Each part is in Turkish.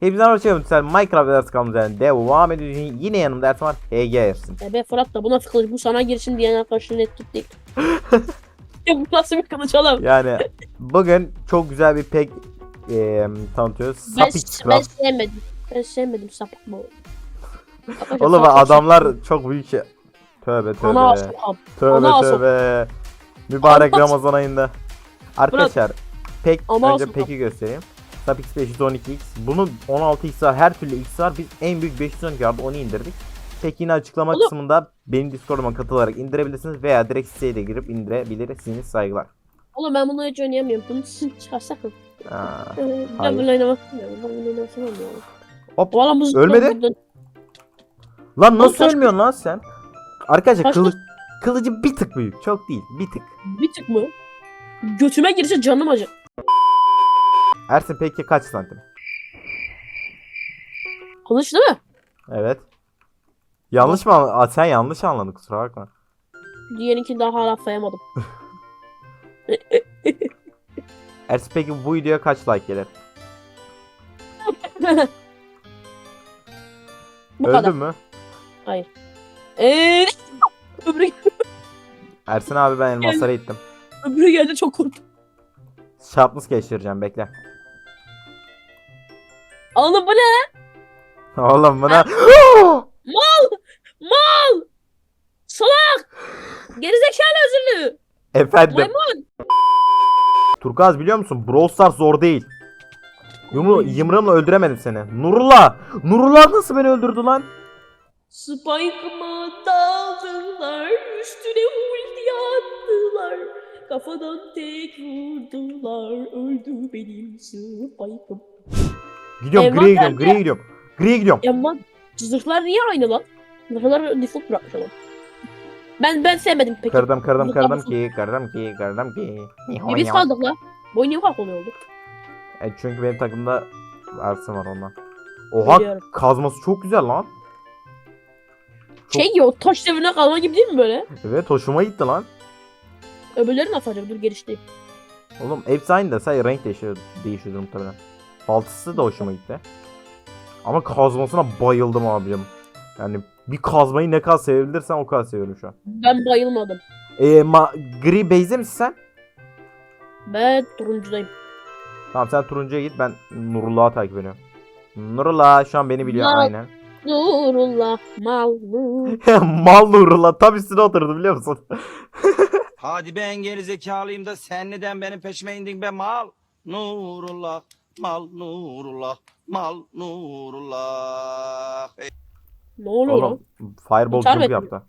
Hepinize hoş geldiniz. Sen Minecraft ders kalmamıza devam ediyoruz. Yine yanımda Ersin var. HG Ersin. E be Fırat da buna sıkılır. Bu sana girsin diyen arkadaşın net değil. ya bu nasıl bir kılıç oğlum? Yani bugün çok güzel bir pek eee tanıtıyoruz. Ben, Sapix ben sevmedim. Ben sevmedim sapık. Arkadaşlar, Oğlum adamlar çok büyük şey. Tövbe tövbe. Ana. Tövbe ana tövbe. Mübarek Ramazan ayında. Arkadaşlar pek Ana önce peki göstereyim. Sapix 512X. Bunun 16X var. Her türlü X var. Biz en büyük 512 vardı onu indirdik. Peki yine açıklama Oğlum. kısmında benim Discord'uma katılarak indirebilirsiniz veya direkt siteye de girip indirebilirsiniz saygılar. Oğlum ben bunu hiç oynayamıyorum. Bunu sizin çıkarsak mı? Aa, Ee, Ben bunu oynamak istemiyorum. Ben bunu oynamak istemiyorum. Hop. Ölmedi. Lan nasıl taş- ölmüyorsun lan sen? Arkadaşlar kılıç, kılıcı bir tık büyük. Çok değil. Bir tık. Bir tık mı? Götüme girse canım acır. Ersin peki kaç santim? Kılıç değil mi? Evet. Yanlış mı? Aa, sen yanlış anladın kusura bakma. Diğerinki daha hala sayamadım. Ersin peki bu videoya kaç like gelir? Bu kadar. Öldün mü? Hayır. Eee öbürü, Ersin abi ben elmaslara gittim. öbürü geldi çok korktum. Sharpness geçireceğim bekle. Oğlum bu ne? Oğlum buna... Mal! Mal! Salak! Gerizekalı özürlü. Efendim. Maymun. Turkuaz biliyor musun? Brawl Stars zor değil. Yumru, yımrığımla öldüremedim seni. Nurullah! Nurullah nasıl beni öldürdü lan? Spike'ıma daldılar, üstüne ulti attılar. Kafadan tek vurdular, öldü benim Spike'ım. Gidiyorum Elmas griye gidiyorum nerede? griye gidiyorum. Griye gidiyorum. Ama zırhlar niye aynı lan? Zırhları default bırakmış adam. Ben ben sevmedim peki. Kırdım kırdım Zırhlar kırdım ki kırdım ki kırdım ki. Bir biz kaldık la. Boy niye kalk oluyor oldu? E çünkü benim takımda Ersin var ondan. Oha Biliyorum. kazması çok güzel lan. Çok- Şey ya o taş devrine kalma gibi değil mi böyle? Evet hoşuma gitti lan. Öbürleri nasıl acaba? Dur geliştireyim. Oğlum hepsi aynı da sadece renk değişiyor, değişiyordur muhtemelen. Baltısı da hoşuma gitti. Ama kazmasına bayıldım abicim. Yani bir kazmayı ne kadar sevebilirsen o kadar seviyorum şu an. Ben bayılmadım. Eee ma gri base'e misin sen? Ben turuncudayım. Tamam sen turuncuya git ben Nurullah'ı takip ediyorum. Nurullah şu an beni biliyor Ya. aynen. Nurullah mal. Mal Nurullah tam üstüne oturdu biliyor musun? Hadi ben geri zekalıyım da sen neden benim peşime indin be mal? Nurullah, mal Nurullah, mal Nurullah. Ne oluyor lan? Oğlum fireball İntihar jump mı yaptı.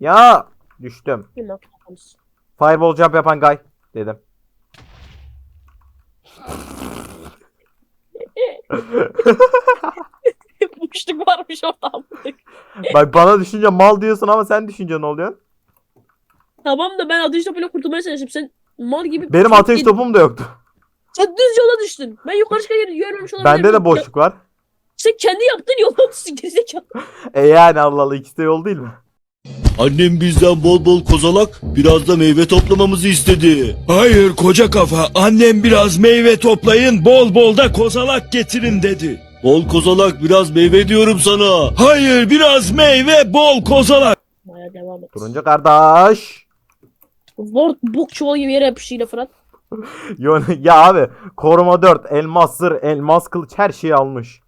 Ya düştüm. Bilmem. Fireball jump yapan guy dedim. Boşluk varmış orada. Bak bana düşünce mal diyorsun ama sen düşünce ne oluyor? tamam da ben ateş topuyla kurtulmaya çalıştım. Sen mal gibi... Benim ateş topum da yoktu. Sen düz yola düştün. Ben yukarı çıkarken görmemiş olabilirim. Bende de boşluk var. Sen kendi yaptığın yola düştün gerizekalı. E yani Allah Allah ikisi de yol değil mi? Annem bizden bol bol kozalak, biraz da meyve toplamamızı istedi. Hayır koca kafa, annem biraz meyve toplayın, bol bol da kozalak getirin dedi. Bol kozalak, biraz meyve diyorum sana. Hayır, biraz meyve, bol kozalak. Baya devam et. Turuncu kardeş. Lord bok çuvalı gibi yere yapıştı yine Fırat. Ya abi koruma 4 elmas zırh elmas kılıç her şeyi almış.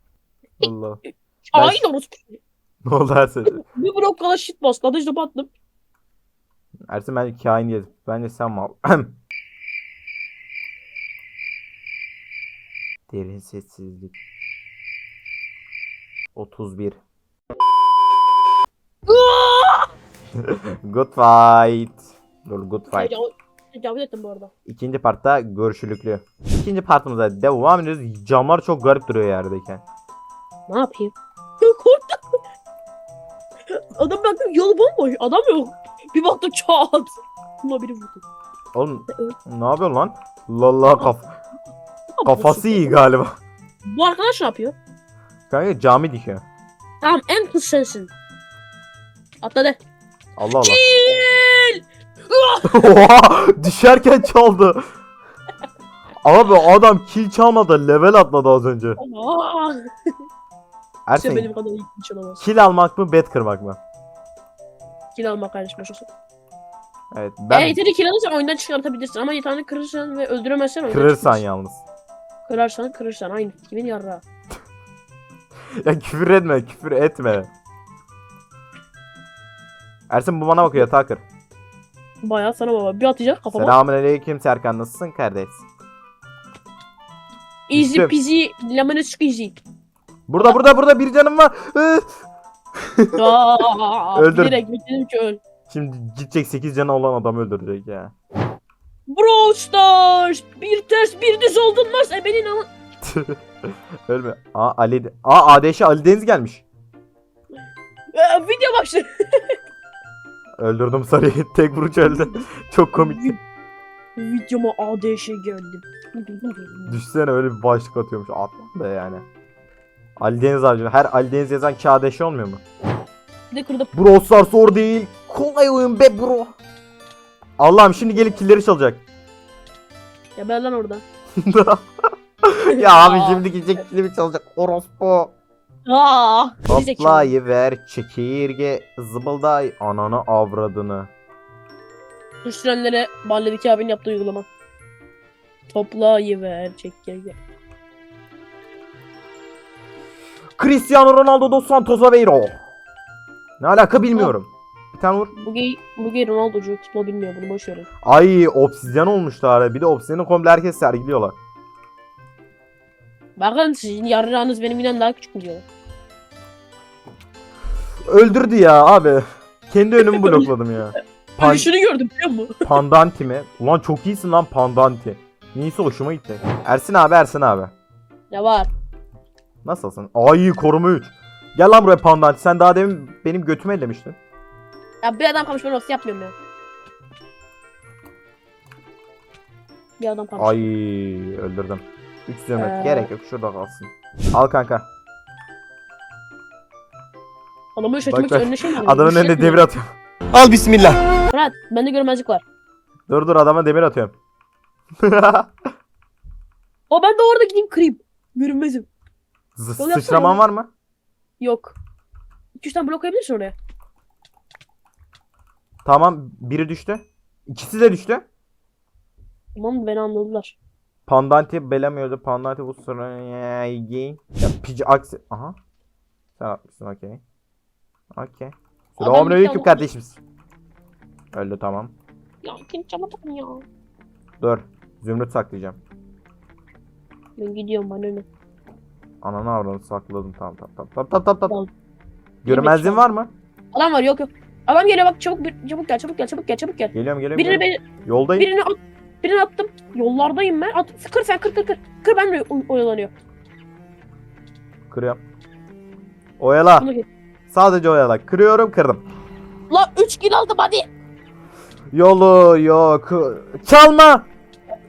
Allah. Hain orospu. Ne oldu Ersin? Bir blok kala shit bastı. Ateş topu attım. Ersin ben kain yedim. Bence sen mal. Derin sessizlik. 31. good fight. Dur good fight. Tecavüz, ettim bu arada. İkinci partta görüşülüklü. İkinci partımıza devam ediyoruz. Camlar çok garip duruyor yerdeyken. Ne yapayım? Korktum. Adam baktım yolu bomboş. Adam yok. Bir baktım çat. Buna biri vurdu. Oğlum ne yapıyorsun lan? Lalla kaf kafası iyi galiba. Bu arkadaş ne yapıyor? Kanka cami dikiyor. Tamam en hız sensin. Atladı. Allah Allah. Kill! Oha! Düşerken çaldı. Abi adam kill çalmadı level atladı az önce. Aa, işte Ersin benim kadar iyi bir çalamaz. kill almak mı bet kırmak mı? Kill almak kardeşim başlasın. Evet Ben... ben Eğer yeteri kill alırsan oyundan çıkartabilirsin ama yetağını kırırsan ve öldüremezsen oyundan kırırsan yalnız. Kırarsan kırırsan aynı. Kimin yarra. Ya küfür etme küfür etme. Ersin bu bana bakıyor Takır. Bayağı sana baba. Bir atacak kafama. Selamünaleyküm Serkan nasılsın kardeş? Easy Düştüm. peasy lemon squeezy. Burada burada burada bir canım var. Aa, Öldür. Direkt bekledim ki öl. Şimdi gidecek 8 canı olan adamı öldürecek ya. Brawl Stars! Bir ters bir düz oldun Mars ebenin ama... Ölme. Aa Ali Aa ADŞ Ali Deniz gelmiş. Ee, video başladı. Öldürdüm sarıyı. Tek vuruş öldü. Çok komik. Videoma ADŞ geldi. Düşsene öyle bir başlık atıyormuş. Atma da yani. Ali Deniz harcıyor. Her Ali Deniz yazan ki ADŞ olmuyor mu? Bir de kırdı. Brawl Stars zor değil. Kolay oyun be bro. Allah'ım şimdi gelip killeri çalacak. Ya ben lan orada. ya abi şimdi gidecek kilimi çalacak. Orospu. Aa, geri zekalı. Toplayıver çekirge zıbılday ananı avradını. Düşürenlere Balledeki abinin yaptığı uygulama. Toplayıver çek geri gel. Cristiano Ronaldo dos Santos Aveiro. Ne alaka bilmiyorum. Bir tane vur. Bu gay, bu gay Ronaldo'cu futbol bilmiyor bunu boş verin. Ay obsidyen olmuşlar. Bir de obsidyeni komple herkes sergiliyorlar. Bakın sizin yarrağınız benim inan daha küçük diyorlar. Öldürdü ya abi. Kendi önümü blokladım ya. Pan- Ölüşünü gördüm biliyor musun? Pandanti mi? Ulan çok iyisin lan Pandanti. Neyse hoşuma gitti. Ersin abi Ersin abi. Ne var? Nasılsın? Ay koruma 3. Gel lan buraya Pandanti. Sen daha demin benim götümü ellemiştin. Ya bir adam kalmış ben nasıl yapmıyorum ya. Bir adam kalmış. Ay öldürdüm. 3 zümrüt. Ee. Gerek yok şurada kalsın. Al kanka. Adamı üşütmek önüne şey mi Adamın önüne Üşütmüyor. demir atıyorum. Al bismillah. Fırat bende görmezlik var. Dur dur adama demir atıyorum. O ben de orada gideyim kırayım. Görünmezim. Z- Yol yapsana sıçraman oğlum. var mı? Yok. 2-3 tane blok koyabilirsin oraya. Tamam biri düştü. İkisi de düştü. Tamam beni anladılar. Pandanti belamıyordu. Pandanti bu sırayı. Ya pici aksi. Aha. Sen atmışsın okey. Okey. Selamünaleyküm kardeşim. Öldü tamam. Ya kim çamadım ya. Dur. Zümrüt saklayacağım. Ben gidiyorum bana ne. Ananı avranı sakladım. Tamam tamam tamam tamam tamam tamam. tamam. Görmezliğin var mı? Adam var yok yok. Adam geliyor bak çabuk bir- çabuk gel çabuk gel çabuk gel çabuk gel. Geliyorum geliyorum. Birini ben Yoldayım. birini at birini attım. Yollardayım ben. At kır sen kır kır kır. Kır ben de oy- oyalanıyor. Kırıyorum. Oyala. Bunu. Sadece oyala. Kırıyorum kırdım. La 3 kill aldım hadi. Yolu yok. Çalma.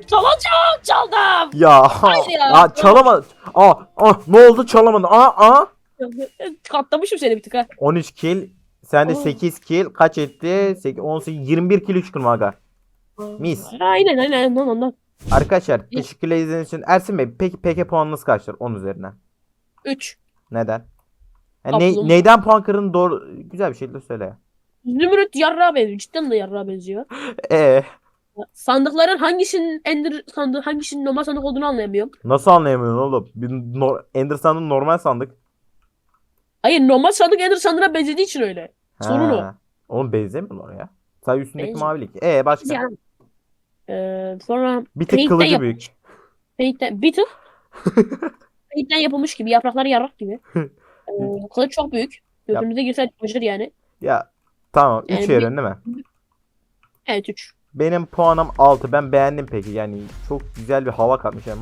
Çalacağım çaldım. Ya. Hayır ya. Aa, çalama. Aa, ah, ne oldu çalamadın. Aa, aa. Katlamışım seni bir tık ha. 13 kill. Sen de Oo. 8 kill. Kaç etti? 8, 18, 21 kill 3 kırma aga. Mis. Aynen aynen ondan ondan. Arkadaşlar teşekkürler izlediğiniz için. Ersin Bey peki peki puanınız kaçtır 10 üzerinden? 3. Neden? Yani ne- neyden puan kırdın doğru güzel bir şey de söyle. Zümrüt yarrağa benziyor. Cidden de yarrağa benziyor. Ee Sandıkların hangisinin ender sandığı hangisinin normal sandık olduğunu anlayamıyorum. nasıl anlayamıyorsun oğlum? Bir nor- Ender sandığın normal sandık. Hayır normal sandık ender sandığına benzediği için öyle. Sorun o. Oğlum benzemiyorlar ya. Sadece üstündeki Benziyor. mavilik. Ee başka? Yani. Ee, sonra Bir tık Paint'ten kılıcı yap- büyük. Paint'ten bir tık Paint'ten yapılmış gibi yaprakları yarrak gibi. Ee, kılıç çok büyük. Götümüze girse acır yani. Ya tamam 3 Yani bir- verin değil mi? Evet 3. Benim puanım 6. Ben beğendim peki. Yani çok güzel bir hava katmış hem.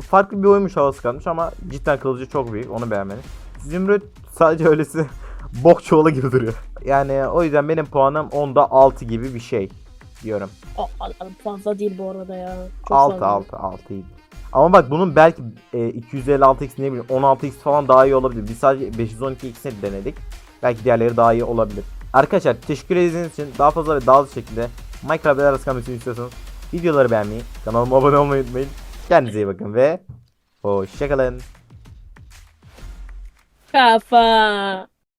Farklı bir oymuş havası katmış ama cidden kılıcı çok büyük. Onu beğenmedim. Zümrüt sadece öylesi bok çuvalı gibi duruyor. Yani o yüzden benim puanım 10'da 6 gibi bir şey diyorum. fazla değil bu arada ya. Çok 6 fazla. 6 6 iyi. Ama bak bunun belki e, 256x ne bileyim 16x falan daha iyi olabilir. Biz sadece 512x'ini denedik. Belki diğerleri daha iyi olabilir. Arkadaşlar teşekkür edeceğiniz için daha fazla ve daha hızlı şekilde Minecraft arası kalmasını istiyorsanız videoları beğenmeyi, kanalıma abone olmayı unutmayın. Kendinize iyi bakın ve hoşçakalın. Kafa.